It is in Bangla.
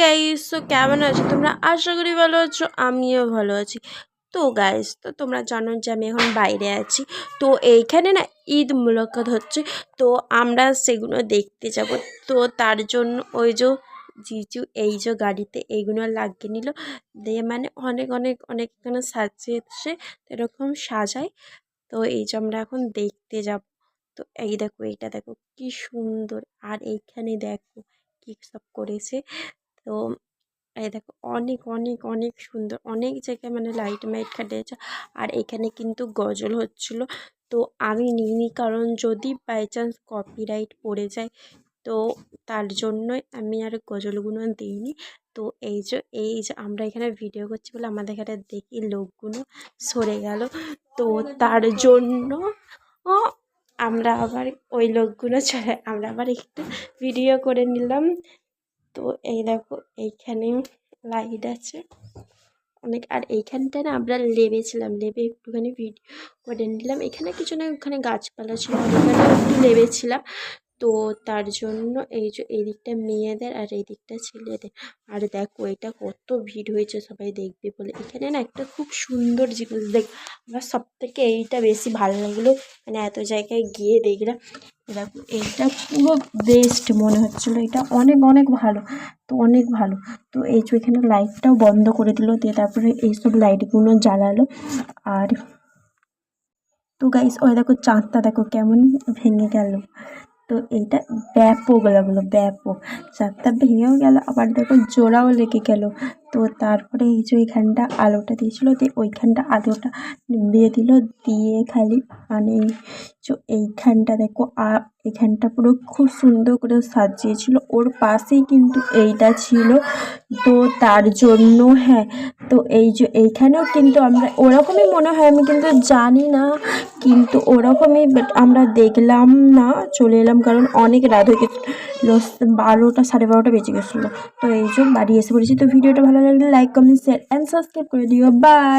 গাইস তো কেমন আছো? তোমরা আশা করি ভালো আছো, আমিও ভালো আছি। তো গাইস তো তোমরা জানো যে আমি এখন বাইরে আছি। তো এইখানে না ঈদ মুলাকাত হচ্ছে, তো আমরা সেগুলো দেখতে যাব। তো তার জন্য ওই যে জিজু, এই যে গাড়িতে এইগুলো লাগিয়ে নিল। দিয়ে মানে অনেক অনেক অনেক এখানে সাজিয়েছে এরকম সাজায়। তো এই যে আমরা এখন দেখতে যাব। তো এই দেখো, এইটা দেখো, কি সুন্দর। আর এইখানে দেখো, কি সব করেছে। তো এই দেখো অনেক অনেক অনেক সুন্দর, অনেক জায়গায় মানে লাইট মাইট খাটিয়েছে। আর এখানে কিন্তু গজল হচ্ছিল। তো আমি নিইনি কারণ যদি বাই চান্স কপিরাইট পড়ে যায়, তো তার জন্যই আমি আর গজলগুলো দিইনি। তো এই যে এই যে আমরা এখানে ভিডিও করছি বলে আমাদের এখানে দেখি লোকগুলো সরে গেল। তো তার জন্য আমরা আবার ওই লোকগুলো চলে আমরা আবার একটু ভিডিও করে নিলাম। তো এই দেখো এইখানে লাইট আছে। অনেক, আর এইখানটা না আমরা লেবেছিলাম, লেবে একটুখানি ভিডিও করে নিলাম। এখানে কিছু না, ওখানে গাছপালা ছিল, ওখানে একটু লেবেছিলাম। তো তার জন্য এই যে এই দিকটা মেয়েদের আর এই দিকটা ছেলেদের। আর দেখো, এটা কত ভিড় হয়েছে, সবাই দেখবে বলে। এখানে না একটা খুব সুন্দর জিনিস দেখ, আমার সব থেকে এইটা বেশি ভালো লাগল। মানে এত জায়গায় গিয়ে দেখলাম দেখো, এইটা পুরো বেস্ট মনে হচ্ছিল। এটা অনেক অনেক ভালো। তো অনেক ভালো। তো এই যে এখানে লাইটটাও বন্ধ করে দিল, দিয়ে তারপরে এইসব লাইটগুলো জ্বালালো। আর তো গাইস ওই দেখো চাঁদটা দেখো কেমন ভেঙে গেল। তো এইটা ব্যাপক লাগল ব্যাপক। চারটা ভেঙেও গেল, আবার দেখো জোড়াও লেগে গেল। তো তারপরে এই যে ওইখানটা আলোটা দিয়েছিলো, দিয়ে ওইখানটা আলোটা দিয়ে দিল, দিয়ে খালি মানে এইখানটা দেখো আর এখানটা পুরো খুব সুন্দর করে সাজিয়েছিল। ওর পাশেই কিন্তু এইটা ছিল। তো তার জন্য হ্যাঁ তো এই যে এইখানেও কিন্তু আমরা, ওরকমই মনে হয়, আমি কিন্তু জানি না। কিন্তু ওরকমই বাট আমরা দেখলাম না, চলে এলাম কারণ অনেক রাত হয়ে গেছিল বারোটা, সাড়ে বারোটা বেজে গেছিল। তো এই জন্য বাড়ি এসে পড়েছি। তো ভিডিওটা ভালো লাগলে like comment share and subscribe করে দিও। বাই